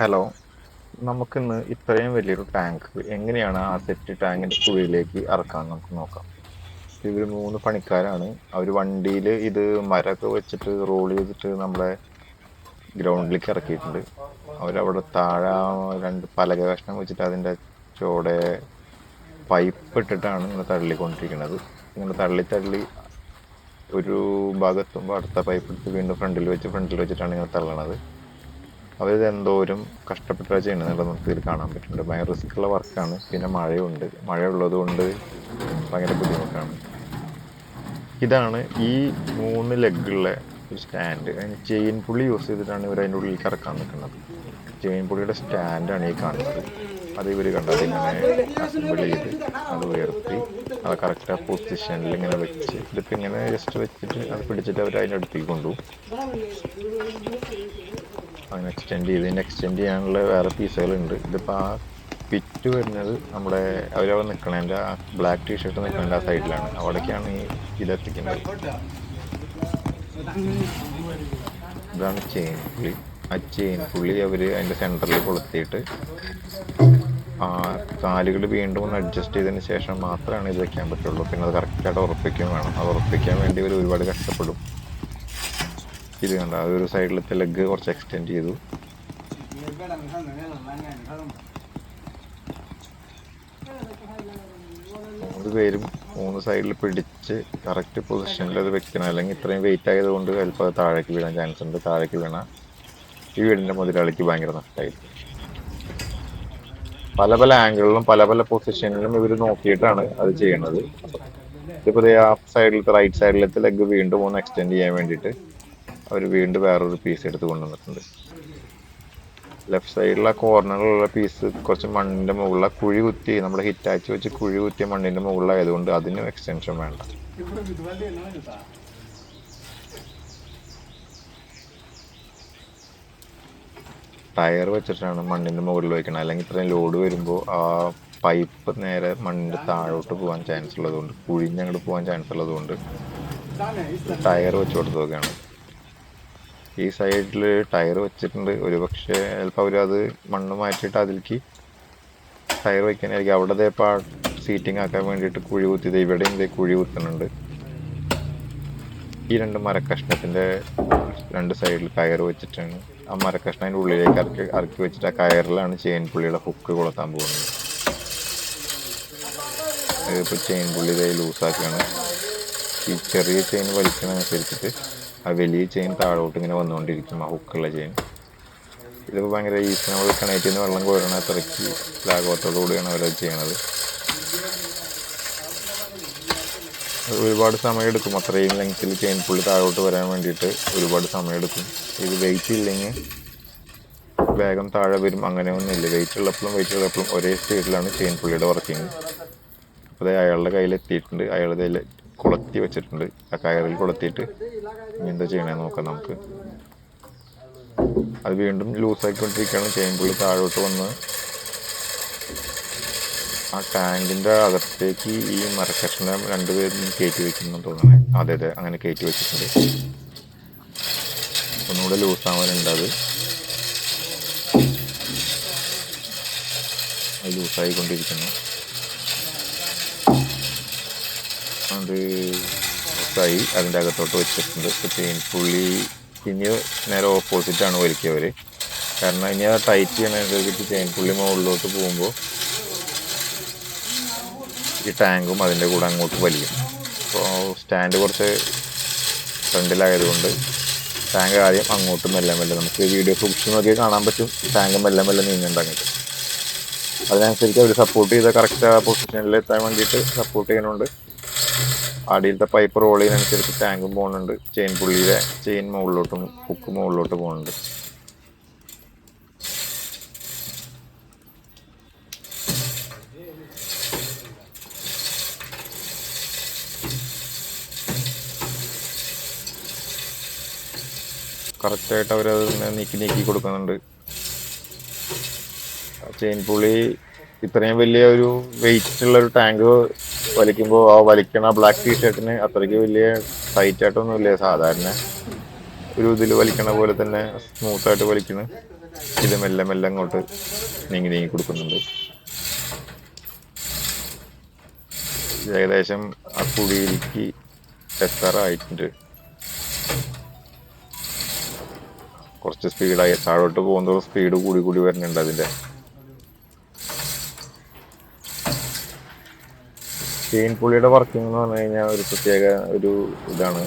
Hello. നമുക്കിന്ന് ഇത്രയും വലിയൊരു ടാങ്ക് എങ്ങനെയാണ് ആ സെറ്റ് ടാങ്കിന്റെ കുഴിയിലേക്ക് ഇറക്കാൻ നമുക്ക് നോക്കാം. ഇവർ മൂന്ന് പണിക്കാരാണ്. അവർ വണ്ടിയിൽ ഇത് മരമൊക്കെ വെച്ചിട്ട് റോൾ ചെയ്തിട്ട് നമ്മളെ ഗ്രൗണ്ടിലേക്ക് ഇറക്കിയിട്ടുണ്ട്. അവരവിടെ താഴെ രണ്ട് പലക കഷ്ണം വെച്ചിട്ട് അതിന്റെ ചോടെ പൈപ്പ് ഇട്ടിട്ടാണ് ഇങ്ങനെ തള്ളിക്കൊണ്ടിരിക്കുന്നത്. ഇങ്ങനെ തള്ളി തള്ളി ഒരു ഭാഗത്തുമ്പോൾ അടുത്ത പൈപ്പ് എടുത്ത് വീണ്ടും ഫ്രണ്ടിൽ വെച്ച് ഫ്രണ്ടിൽ വെച്ചിട്ടാണ് ഇങ്ങനെ തള്ളണത്. അവരിത് എന്തോരം കഷ്ടപ്പെട്ടാണ് ചെയ്യണമെന്നുള്ളത് നമുക്ക് ഇതിൽ കാണാൻ പറ്റുന്നുണ്ട്. ഭയങ്കര റിസ്ക് ഉള്ള വർക്കാണ് പിന്നെ മഴയുണ്ട്. മഴ ഉള്ളത് കൊണ്ട് ഭയങ്കര ബുദ്ധിമുട്ടാണ്. ഇതാണ് ഈ മൂന്ന് ലെഗുള്ള ഒരു സ്റ്റാൻഡ് അതിന് ചെയിൻ പുള്ളി യൂസ് ചെയ്തിട്ടാണ് ഇവർ അതിന്റെ ഉള്ളിൽ കറക്കാൻ നിൽക്കുന്നത്. ചെയിൻ പുള്ളിയുടെ സ്റ്റാൻഡാണ് ഈ കാണുന്നത്. അത് ഇവർ കണ്ടത് ഇങ്ങനെ അസംബിൾ ചെയ്ത് അത് ഉയർത്തി അത് കറക്റ്റ് ആ പൊസിഷനിൽ ഇങ്ങനെ വെച്ച് ഇതിപ്പോൾ ഇങ്ങനെ ജസ്റ്റ് വെച്ചിട്ട് അത് പിടിച്ചിട്ട് അവർ അതിന്റെ അടുത്തേക്ക് കൊണ്ടുപോകും. അങ്ങനെ എക്സ്റ്റെൻഡ് ചെയ്ത് ഇതിന്റെ എക്സ്റ്റെൻഡ് ചെയ്യാനുള്ള വേറെ പീസുകളുണ്ട് ഇതിപ്പോൾ ആ പിറ്റ് വരുന്നത് നമ്മുടെ അവരവിടെ നിൽക്കണതിന്റെ ആ ബ്ലാക്ക് ടീ ഷർട്ട് നിൽക്കണതിന്റെ ആ സൈഡിലാണ് അവിടേക്കാണ് ഈ ഇതെത്തിക്കുന്നത് ഇതാണ് ചെയിൻ പുള്ളി. ആ ചെയിൻ പുള്ളി അവർ അതിന്റെ സെന്ററിൽ കൊളുത്തിയിട്ട് ആ കാലുകൾ വീണ്ടും ഒന്ന് അഡ്ജസ്റ്റ് ചെയ്തതിന് ശേഷം മാത്രമാണ് ഇത് വെക്കാൻ പറ്റുള്ളൂ. പിന്നെ അത് കറക്റ്റായിട്ട് ഉറപ്പിക്കുകയും വേണം. അത് ഉറപ്പിക്കാൻ വേണ്ടി ഇവർ ഒരുപാട് കഷ്ടപ്പെടും. ഇത് കണ്ട അതൊരു സൈഡിലത്തെ ലെഗ് കുറച്ച് എക്സ്റ്റെൻഡ് ചെയ്തു. പേരും മൂന്ന് സൈഡിൽ പിടിച്ച് കറക്റ്റ് പൊസിഷനിൽ അത് വെക്കണം. അല്ലെങ്കിൽ ഇത്രയും വെയിറ്റ് ആയതുകൊണ്ട് ചിലപ്പോൾ അത് താഴേക്ക് വീഴാൻ ചാൻസ് ഉണ്ട്. താഴേക്ക് വീണ ഈ വീടിന്റെ മുതലാളിക്ക് ഭയങ്കര നഷ്ടമായിരിക്കും. പല പല ആംഗിളിലും പല പല പൊസിഷനിലും ഇവർ നോക്കിയിട്ടാണ് അത് ചെയ്യുന്നത് ഇതിപ്പോൾ ആ സൈഡിലത്തെ റൈറ്റ് സൈഡിലത്തെ ലെഗ് വീണ്ടും ഒന്ന് എക്സ്റ്റെൻഡ് ചെയ്യാൻ വേണ്ടിയിട്ട് അവർ വീണ്ടും വേറൊരു പീസ് എടുത്ത് കൊണ്ടുവന്നിട്ടുണ്ട്. ലെഫ്റ്റ് സൈഡിലെ കോർണറിലുള്ള പീസ് കുറച്ച് മണ്ണിന്റെ മുകളിലെ കുഴി കുത്തി നമ്മുടെ ഹിറ്റാച്ച് വെച്ച് കുഴി കുത്തിയ മണ്ണിന്റെ മുകളിലായതുകൊണ്ട് അതിനും എക്സ്റ്റൻഷൻ വേണ്ട. ടയർ വെച്ചിട്ടാണ് മണ്ണിന്റെ മുകളിൽ വയ്ക്കുന്നത് അല്ലെങ്കിൽ ഇത്രയും ലോഡ് വരുമ്പോൾ ആ പൈപ്പ് നേരെ മണ്ണിന്റെ താഴോട്ട് പോകാൻ ചാൻസ് ഉള്ളതുകൊണ്ട് കുഴിഞ്ഞങ്ങോട്ട് പോകാൻ ചാൻസ് ഉള്ളതുകൊണ്ട് ടയർ വെച്ച് കൊടുത്തൊക്കെയാണ് ഈ സൈഡിൽ ടയർ വെച്ചിട്ടുണ്ട്. ഒരു പക്ഷേ ചിലപ്പോൾ അവരത് മണ്ണ് മാറ്റിയിട്ട് അതിലേക്ക് ടയർ വയ്ക്കാനായിരിക്കും അവിടെ പാ ഇപ്പോൾ സീറ്റിംഗ് ആക്കാൻ വേണ്ടിയിട്ട് കുഴി കുത്തിയത്. ഇവിടെയും ഇതേ കുഴി കുത്തുന്നുണ്ട്. ഈ രണ്ട് മരക്കഷ്ണത്തിന്റെ രണ്ട് സൈഡിൽ കയർ വെച്ചിട്ടാണ്. ആ മരക്കഷ്ണം അതിന്റെ ഉള്ളിലേക്ക് ഇറക്കി ഇറക്കി വെച്ചിട്ട് ആ കയറിലാണ് ചെയിൻ പുള്ളിയുടെ ഹുക്ക് കൊളുത്താൻ പോകുന്നത്. ഇതിപ്പോൾ ചെയിൻ പുള്ളി ഇതായി ലൂസാക്കുകയാണ് ഈ ചെറിയ ചെയിൻ വലിക്കണതനുസരിച്ചിട്ട് ആ വലിയ ചെയിൻ താഴോട്ട് ഇങ്ങനെ വന്നുകൊണ്ടിരിക്കും ആ ഹുക്കുള്ള ചെയിൻ ഇതിപ്പോൾ ഭയങ്കര ഈസി നമ്മൾ കിണറ്റിൽ നിന്ന് വെള്ളം കോരണ അത്രയ്ക്ക് ലാഘവത്തോടുകൂടിയാണ് അവരത് ചെയ്യണത്. ഒരുപാട് സമയം എടുക്കും അത്രയും ലെങ്ത്തിൽ ചെയിൻ പുള്ളി താഴോട്ട് വരാൻ വേണ്ടിയിട്ട് ഒരുപാട് സമയം എടുക്കും ഇത് വെയിറ്റ് ഇല്ലെങ്കിൽ വേഗം താഴെ വരും. അങ്ങനെ ഒന്നുമില്ല. വെയിറ്റ് ഉള്ളപ്പോഴും വെയിറ്റ് ഉള്ളപ്പോഴും ഒരേ സ്പീഡിലാണ് ചെയിൻ പുള്ളിയുടെ വർക്കിംഗ് അപ്പോൾ അയാളുടെ കയ്യിൽ എത്തിയിട്ടുണ്ട് അയാളുടെ കൊളുത്തി വെച്ചിട്ടുണ്ട്. ആ കയറിൽ കുളത്തിയിട്ട് എന്താ ചെയ്യണേ നോക്കാം നമുക്ക്. അത് വീണ്ടും ലൂസാക്കിക്കൊണ്ടിരിക്കുകയാണ് ചെയിൻ പുള്ളി താഴോട്ട് വന്ന് ആ ടാങ്കിന്റെ അകത്തേക്ക് ഈ മരക്കഷ്ണം രണ്ടുപേരും കയറ്റി വെക്കുന്നു തോന്നണേ അതെ അതെ അങ്ങനെ കയറ്റി വെച്ചിട്ടുണ്ട്. ഒന്നുകൂടെ ലൂസാവാനുണ്ട് അത്. ലൂസായിക്കൊണ്ടിരിക്കുന്നു അത് ഫ്രൈ അതിന്റെ അകത്തോട്ട് വെച്ചിട്ടുണ്ട്. ഇപ്പോൾ ചെയിൻ പുള്ളി ഇനി നേരെ ഓപ്പോസിറ്റാണ് വലിക്കവർ കാരണം ഇനി അത് ടൈറ്റ് ചെയിൻ പുള്ളി മുകളിലോട്ട് പോകുമ്പോൾ ഈ ടാങ്കും അതിന്റെ കൂടെ അങ്ങോട്ട് വലിക്കും അപ്പോൾ സ്റ്റാൻഡ് കുറച്ച് ഫ്രണ്ടിലായതുകൊണ്ട് ടാങ്ക് ആദ്യം അങ്ങോട്ടും മെല്ലെ മെല്ലെ നമുക്ക് വീഡിയോ ഫുക്ഷൻ നോക്കി കാണാൻ പറ്റും. ടാങ്ക് മെല്ലെ മെല്ലെ നീങ്ങുന്നുണ്ട് അങ്ങോട്ട് അതിനനുസരിച്ച് അവർ സപ്പോർട്ട് ചെയ്ത കറക്റ്റ് പൊസിഷനിൽ എത്താൻ വേണ്ടിയിട്ട് സപ്പോർട്ട് ചെയ്യുന്നുണ്ട്. അടിയിലത്തെ പൈപ്പ് റോൾ ചെയ്യുന്നതനുസരിച്ച് ടാങ്കും പോകുന്നുണ്ട്. ചെയിൻ പുള്ളിയിലെ ചെയിൻ മുകളിലോട്ടും ഹുക്ക് മുകളിലോട്ട് പോകുന്നുണ്ട്. കറക്റ്റായിട്ട് അവരത് നീക്കി നീക്കി കൊടുക്കുന്നുണ്ട്. ചെയിൻ പുള്ളി ഇത്രയും വലിയ ഒരു വെയിറ്റ് ഉള്ള ഒരു ടാങ്ക് വലിക്കുമ്പോൾ ആ വലിക്കണ ബ്ലാക്ക് ടീ ഷർട്ടിന് അത്രയ്ക്ക് വലിയ ടൈറ്റ് ആയിട്ടൊന്നും ഇല്ല. സാധാരണ ഒരു ഇതിൽ വലിക്കണ പോലെ തന്നെ സ്മൂത്ത് ആയിട്ട് വലിക്കുന്നു. ഇത് മെല്ലെ മെല്ലെ അങ്ങോട്ട് നീങ്ങി നീങ്ങി കൊടുക്കുന്നുണ്ട്. ഏകദേശം ആ കുടിയിലേക്ക് എത്താറായിട്ടുണ്ട്. കുറച്ച് സ്പീഡായി താഴോട്ട് പോകുന്നതോറും സ്പീഡ് കൂടി കൂടി വരുന്നുണ്ട് അതിന്റെ. ചെയിൻ പുള്ളിയുടെ വർക്കിംഗ് എന്ന് പറഞ്ഞു കഴിഞ്ഞാൽ ഒരു പ്രത്യേക ഒരു ഇതാണ്.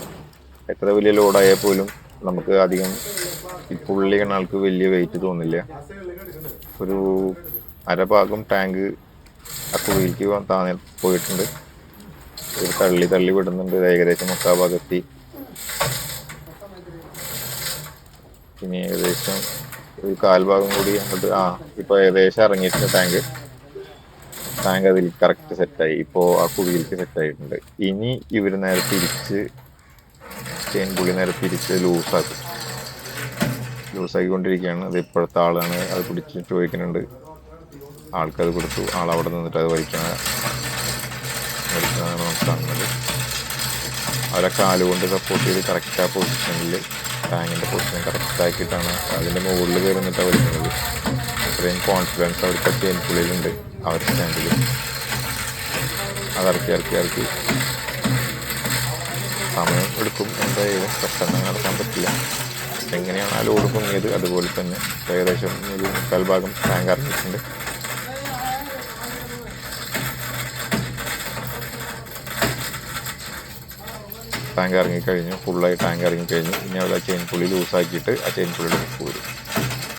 എത്ര വലിയ ലോഡായാൽ പോലും നമുക്ക് അധികം ഈ പുള്ളി ആൾക്ക് വലിയ വെയിറ്റ് തോന്നില്ല. ഒരു അരഭാഗം ടാങ്ക് ആ കുഴിക്ക് താഴെ പോയിട്ടുണ്ട്. തള്ളി തള്ളി വിടുന്നുണ്ട്. ഏകദേശം മുക്കാ ഭാഗത്തി. പിന്നെ ഏകദേശം ഒരു കാൽഭാഗം കൂടി അങ്ങോട്ട് ആ ഇപ്പൊ ഏകദേശം ഇറങ്ങിയിട്ടുണ്ട് ടാങ്ക് ടാങ്ക് അതിൽ കറക്റ്റ് സെറ്റായി ഇപ്പോ ആ കുഴിയിലേക്ക് സെറ്റ് ആയിട്ടുണ്ട്. ഇനി ഇവർ നേരെ തിരിച്ച് ചെയിൻ പുള്ളി നേരെ തിരിച്ച് ലൂസാക്കും ലൂസാക്കിക്കൊണ്ടിരിക്കുകയാണ് അത് ഇപ്പോഴത്തെ ആളാണ്. അത് പിടിച്ച് ചോദിക്കുന്നുണ്ട്. ആൾക്കത് കൊടുത്തു. ആൾ അവിടെ നിന്നിട്ട് അത് വലിക്കണ വലിക്കണതാണ് നമുക്ക് കാണുന്നത്. അവരെ കാലുകൊണ്ട് സപ്പോർട്ട് ചെയ്ത് കറക്റ്റ് ആ പൊസിഷനിൽ ടാങ്കിന്റെ പൊസിഷൻ കറക്റ്റ് ആക്കിയിട്ടാണ് അതിന്റെ മുകളിൽ കയറി നിന്നിട്ടാണ് വലിക്കുന്നത്. അത്രയും കോൺഫിഡൻസ് അവർക്ക് ചെയിൻ പുള്ളിയിലുണ്ട് ആ അതിറക്കി ഇറക്കി ഇറക്കി. സമയം എടുക്കും എന്തായാലും പെട്ടെന്ന് നടക്കാൻ പറ്റില്ല. എങ്ങനെയാണ് ആ ലോഡ് അതുപോലെ തന്നെ ഏകദേശം ഒരു മുക്കാൽ ഭാഗം ടാങ്ക് ഇറങ്ങിയിട്ടുണ്ട്. ടാങ്ക് ഇറങ്ങിക്കഴിഞ്ഞു. ഫുള്ളായി ടാങ്ക് ഇറങ്ങിക്കഴിഞ്ഞു. ഇനി അവിടെ ചെയിൻ പുള്ളി ലൂസാക്കിയിട്ട് ആ ചെയിൻ പുള്ളിയുടെ പോരും